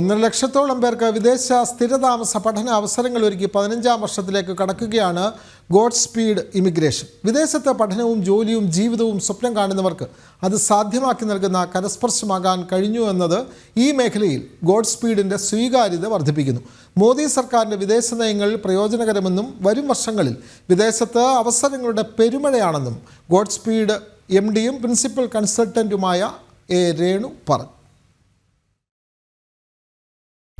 ഒന്നര ലക്ഷത്തോളം പേർക്ക് വിദേശ സ്ഥിരതാമസ പഠന അവസരങ്ങൾ ഒരുക്കി പതിനഞ്ചാം വർഷത്തിലേക്ക് കടക്കുകയാണ് ഗോഡ് സ്പീഡ് ഇമിഗ്രേഷൻ. വിദേശത്തെ പഠനവും ജോലിയും ജീവിതവും സ്വപ്നം കാണുന്നവർക്ക് അത് സാധ്യമാക്കി നൽകുന്ന കരസ്പർശമാകാൻ കഴിഞ്ഞു എന്നത് ഈ മേഖലയിൽ ഗോഡ് സ്പീഡിന്റെ സ്വീകാര്യത വർദ്ധിപ്പിക്കുന്നു. മോദി സർക്കാരിന്റെ വിദേശ നയങ്ങൾ പ്രയോജനകരമെന്നും വരും വർഷങ്ങളിൽ വിദേശത്ത് അവസരങ്ങളുടെ പെരുമഴയാണെന്നും ഗോഡ് സ്പീഡ് എം ഡിയും പ്രിൻസിപ്പൽ കൺസൾട്ടന്റുമായ എ രേണു പറഞ്ഞു.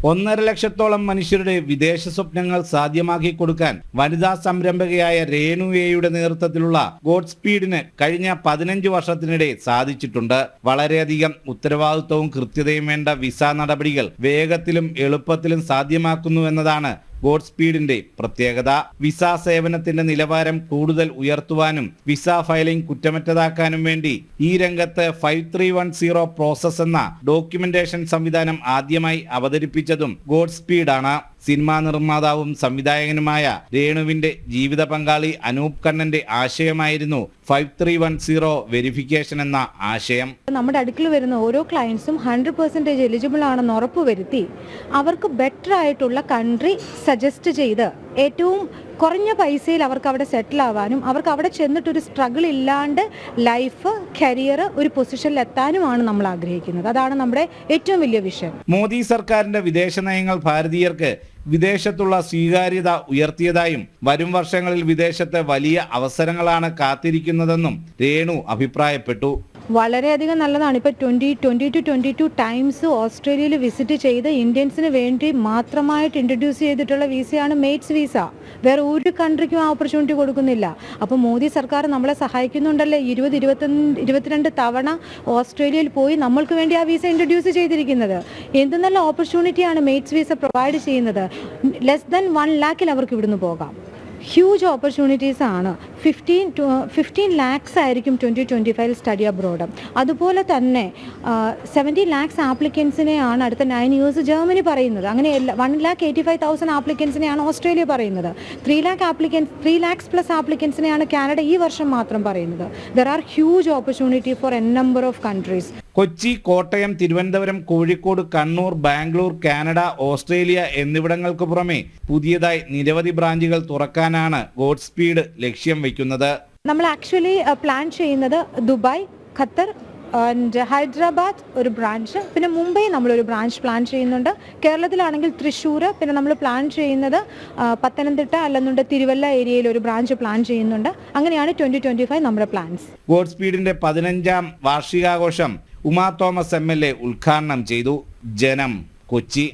ഒന്നര ലക്ഷത്തോളം മനുഷ്യരുടെ വിദേശ സ്വപ്നങ്ങൾ സാധ്യമാക്കി കൊടുക്കാൻ വനിതാ സംരംഭകയായ രേണുവേയുടെ നേതൃത്വത്തിലുള്ള ഗോഡ് സ്പീഡിന് കഴിഞ്ഞ പതിനഞ്ച് വർഷത്തിനിടെ സാധിച്ചിട്ടുണ്ട്. വളരെയധികം ഉത്തരവാദിത്വവും കൃത്യതയും വേണ്ട വിസ നടപടികൾ വേഗത്തിലും എളുപ്പത്തിലും സാധ്യമാക്കുന്നു എന്നതാണ് ഗോഡ് സ്പീഡിന്റെ പ്രത്യേകത. വിസ സേവനത്തിന്റെ നിലവാരം കൂടുതൽ ഉയർത്തുവാനും വിസ ഫയലിംഗ് കുറ്റമറ്റതാക്കാനും വേണ്ടി ഈ രംഗത്ത് five three one zero process എന്ന ഡോക്യുമെന്റേഷൻ സംവിധാനം ആദ്യമായി അവതരിപ്പിച്ചതും ഗോഡ് സ്പീഡാണ് സിനിമാ നിർമ്മാതാവും സംവിധായകനുമായ രേണുവിന്റെ ജീവിത പങ്കാളി അനൂപ് കണ്ണന്റെ ആശയമായിരുന്നു five three one zero verification എന്ന ആശയം. നമ്മുടെ അടുക്കൽ വരുന്ന ഓരോ ക്ലയൻസും ഹൺഡ്രഡ് പെർസെന്റേജ് എലിജിബിൾ ആണെന്ന് ഉറപ്പുവരുത്തി അവർക്ക് ബെറ്റർ ആയിട്ടുള്ള കൺട്രി സജസ്റ്റ് ചെയ്ത് ഏറ്റവും കുറഞ്ഞ പൈസയിൽ അവർക്ക് അവിടെ സെറ്റിൽ ആവാനും അവർക്ക് അവിടെ ചെന്നിട്ടൊരു സ്ട്രഗിൾ ഇല്ലാണ്ട് ലൈഫ് കരിയർ ഒരു പൊസിഷനിൽ എത്താനുമാണ് നമ്മൾ ആഗ്രഹിക്കുന്നത്. അതാണ് നമ്മുടെ ഏറ്റവും വലിയ വിഷയം മോദി സർക്കാരിന്റെ വിദേശ നയങ്ങൾ ഭാരതീയർക്ക് വിദേശത്തുള്ള സ്വീകാര്യത ഉയർത്തിയതായും വരും വർഷങ്ങളിൽ വിദേശത്തെ വലിയ അവസരങ്ങളാണ് കാത്തിരിക്കുന്നതെന്നും രേണു അഭിപ്രായപ്പെട്ടു. വളരെയധികം നല്ലതാണ്. ഇപ്പോൾ twenty twenty two twenty two times ഓസ്ട്രേലിയയിൽ വിസിറ്റ് ചെയ്ത് ഇന്ത്യൻസിന് വേണ്ടി മാത്രമായിട്ട് ഇൻട്രൊഡ്യൂസ് ചെയ്തിട്ടുള്ള വിസയാണ് മെയ്റ്റ്സ് വിസ വേറെ ഒരു കൺട്രിക്കും ആ ഓപ്പർച്യൂണിറ്റി കൊടുക്കുന്നില്ല. അപ്പോൾ മോദി സർക്കാർ നമ്മളെ സഹായിക്കുന്നുണ്ടല്ലേ? ഇരുപത് ഇരുപത്തി ഇരുപത്തിരണ്ട് തവണ ഓസ്ട്രേലിയയിൽ പോയി നമ്മൾക്ക് വേണ്ടി ആ വിസ ഇൻട്രൊഡ്യൂസ് ചെയ്തിരിക്കുന്നത്. എന്ത് നല്ല ഓപ്പർച്യൂണിറ്റിയാണ് മെയ്റ്റ്സ് വിസ പ്രൊവൈഡ് ചെയ്യുന്നത്. ലെസ് ദൻ വൺ ലാക്കിൽ അവർക്ക് ഇവിടുന്ന് പോകാം. ഹ്യൂജ് ഓപ്പർച്യൂണിറ്റീസ് ആണ്. ഫിഫ്റ്റീൻ ഫിഫ്റ്റീൻ ലാക്സ് ആയിരിക്കും twenty twenty five study abroad അതുപോലെ തന്നെ സെവന്റി ലാക്സ് ആപ്ലിക്കൻസിനെയാണ് അടുത്ത നയൻ ഇയേഴ്സ് ജർമ്മനി പറയുന്നത്. അങ്ങനെ one lakh eighty five thousand ആപ്ലിക്കൻസിനെയാണ് Australia പറയുന്നത്. Three lakh applicants three lakhs plus ആപ്ലിക്കൻസിനെയാണ് Canada ഈ വർഷം മാത്രം പറയുന്നത്. There are huge opportunity for n number of countries Kochi Kottayam Thiruvananthapuram Kozhikode Kannur Bangalore Canada Australia എന്നിവിടങ്ങൾക്ക് പുറമെ പുതിയതായി നിരവധി ബ്രാഞ്ചുകൾ തുറക്കാനാണ് ഗോഡ് സ്പീഡ് ലക്ഷ്യം വയ്ക്കുന്നത് നമ്മൾ ആക്ച്വലി പ്ലാൻ ചെയ്യുന്നത് ദുബായ് ഖത്തർ ആൻഡ് ഹൈദരാബാദ് ഒരു ബ്രാഞ്ച്. പിന്നെ മുംബൈ നമ്മളൊരു ബ്രാഞ്ച് പ്ലാൻ ചെയ്യുന്നുണ്ട്. കേരളത്തിലാണെങ്കിൽ തൃശ്ശൂർ പിന്നെ നമ്മൾ പ്ലാൻ ചെയ്യുന്നത് പത്തനംതിട്ട അല്ലെന്നുണ്ട് തിരുവല്ല ഏരിയയിൽ ഒരു ബ്രാഞ്ച് പ്ലാൻ ചെയ്യുന്നുണ്ട്. അങ്ങനെയാണ് ട്വന്റി ട്വന്റി ഫൈവ് നമ്മുടെ പ്ലാൻസ്. ഗോഡ് സ്പീഡിന്റെ പതിനഞ്ചാം വാർഷികാഘോഷം ഉമാ തോമസ് എം ഉദ്ഘാടനം ചെയ്തു. ജനം കൊച്ചി.